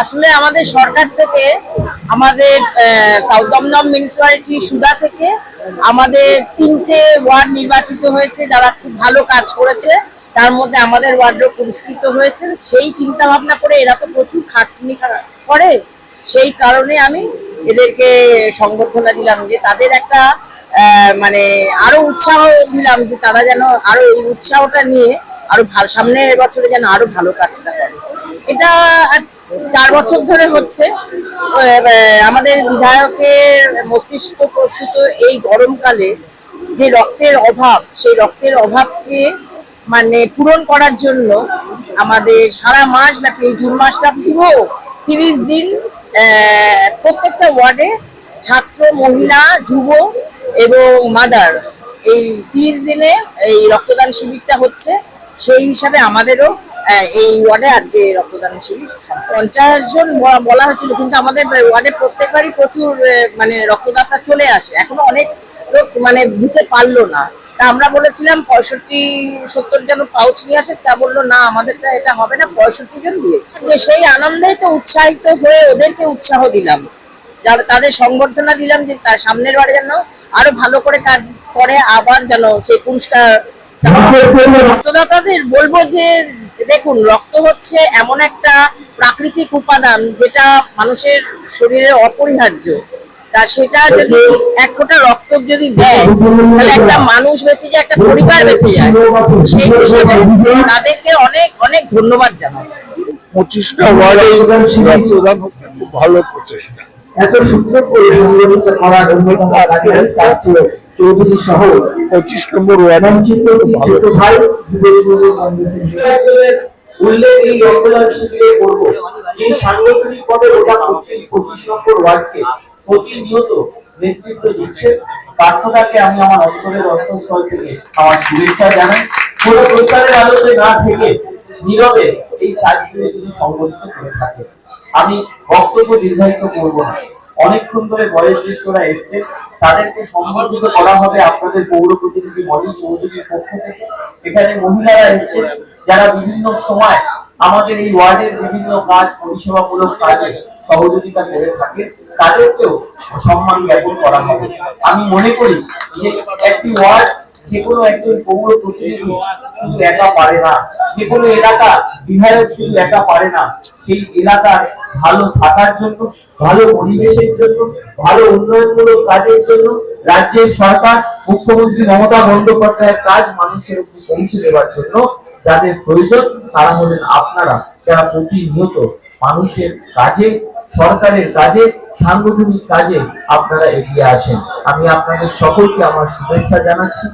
আসলে আমাদের সরকার থেকে, আমাদের সাউথ দমদম মিউনিসিপালিটি সুদা থেকে আমাদের তিনটে ওয়ার্ড নির্বাচিত হয়েছে, যারা খুব ভালো কাজ করেছে। তার মধ্যে আমাদের ওয়ার্ডও পুরস্কৃত হয়েছে। সেই চিন্তা ভাবনা করে এরা তো প্রচুর খাটনি করে। সেই কারণে আমি এদেরকে সংবর্ধনা দিলাম যে তাদের একটা মানে আরও উৎসাহ দিলাম যে তারা যেন আরও এই উৎসাহটা নিয়ে আরও ভালো সামনের বছরে যেন আরও ভালো কাজটা করে। এটা আজ চার বছর ধরে হচ্ছে। আমাদের বিধায়কের মস্তিষ্ক প্রসূত এই গরমকালে যে রক্তের অভাব, সেই রক্তের অভাবকে মানে পূরণ করার জন্য আমাদের সারা মাস নাকি এই জুন মাসটা পুরো তিরিশ দিন প্রত্যেকটা ওয়ার্ডে ছাত্র, মহিলা, যুব এবং মাদার এই তিরিশ দিনে এই রক্তদান শিবিরটা হচ্ছে। সেই হিসাবে আমাদেরও এই ওয়ার্ডে আজকে রক্তদান শিবির পঞ্চাশ জন বলা হয়েছিল, কিন্তু আমাদের ওয়ার্ডে প্রত্যেকবারই প্রচুর মানে রক্তদাতা চলে আসে। এখনও অনেক লোক মানে দিতে পারল না। তা আমরা বলেছিলাম, পঁয়ষট্টি, সত্তর জন পাউচ নিয়ে আসে, তা বলল, না, আমাদেরটা এটা হবে না, পঁয়ষট্টি জন দিয়েছে। সেই আনন্দে তো উৎসাহিত হয়ে ওদেরকে উৎসাহ দিলাম। যারা, তাদের সংবর্ধনা দিলাম যে, তার সামনের বারে যেন আরও ভালো করে কাজ করে, আবার যেন সেই পুরস্কার রক্তদাতাদের বলব যে, দেখুন, রক্ত হচ্ছে এমন একটা প্রাকৃতিক উপাদান যেটা মানুষের শরীরে অপরিহার্য। তা সেটা যদি এক ফোঁটা রক্ত যদি দেয়, তাহলে একটা মানুষ বেঁচে যায়, একটা পরিবার বেঁচে যায়। সেই হিসেবে তাদেরকে অনেক অনেক ধন্যবাদ জানাই পঁচিশটা ওয়ার্ডে রক্তদান হচ্ছে, খুব ভালো প্রচেষ্টা। এত সুন্দর করে সংগঠিত করার অন্যতম তাকে চৌধুরী সহ পঁচিশ নম্বর ওয়ার্ডে। ভালো। ভাই উল্লেখ এই রক্তদান শিবিরে করব। এই সাংগঠনিক পদে ওটা পঁচিশ পঁচিশ নম্বর ওয়ার্ডকে প্রতিনিয়ত নেতৃত্ব দিচ্ছে। আমি আমার অঞ্চলের থেকে আমার শুভেচ্ছা জানাই। কোনো প্রচারের আলোতে না থেকে নীরবে এই কাজগুলো তিনি সংগঠিত করে থাকে আমি বক্তব্য নির্ধারিত করব না। অনেকক্ষণ ধরে বয়স জ্যেষ্ঠরা এসছে তাদেরকে সম্বর্ধিত করা হবে আপনাদের পৌর প্রতিনিধি মনি চৌধুরীর পক্ষ থেকে। এখানে মহিলারা এসছে যারা বিভিন্ন সময় আমাদের এই ওয়ার্ডের বিভিন্ন কাজ, পরিষেবামূলক কাজে সহযোগিতা করে থাকে তাদেরকেও সম্মান জ্ঞাপন করা হবে। আমি মনে করি যে একটি ওয়ার্ড যে কোনো একজন পৌর প্রতিনিধি শুধু একা পারে না। যে কোনো এলাকা বিধায়ক শুধু একা পারে না। সেই এলাকার ভালো থাকার জন্য, ভালো পরিবেশের জন্য, ভালো উন্নয়নমূলক কাজের জন্য রাজ্যের সরকার, মুখ্যমন্ত্রী মমতা বন্দ্যোপাধ্যায়ের কাজ মানুষের উপর পৌঁছে দেওয়ার জন্য যাদের প্রয়োজন, তারা হলেন আপনারা। যারা প্রতিনিয়ত মানুষের কাজে, সরকারের কাজে, সাংগঠনিক কাজে আপনারা এগিয়ে আসেন। আমি আপনাদের সকলকে আমার শুভেচ্ছা জানাচ্ছি।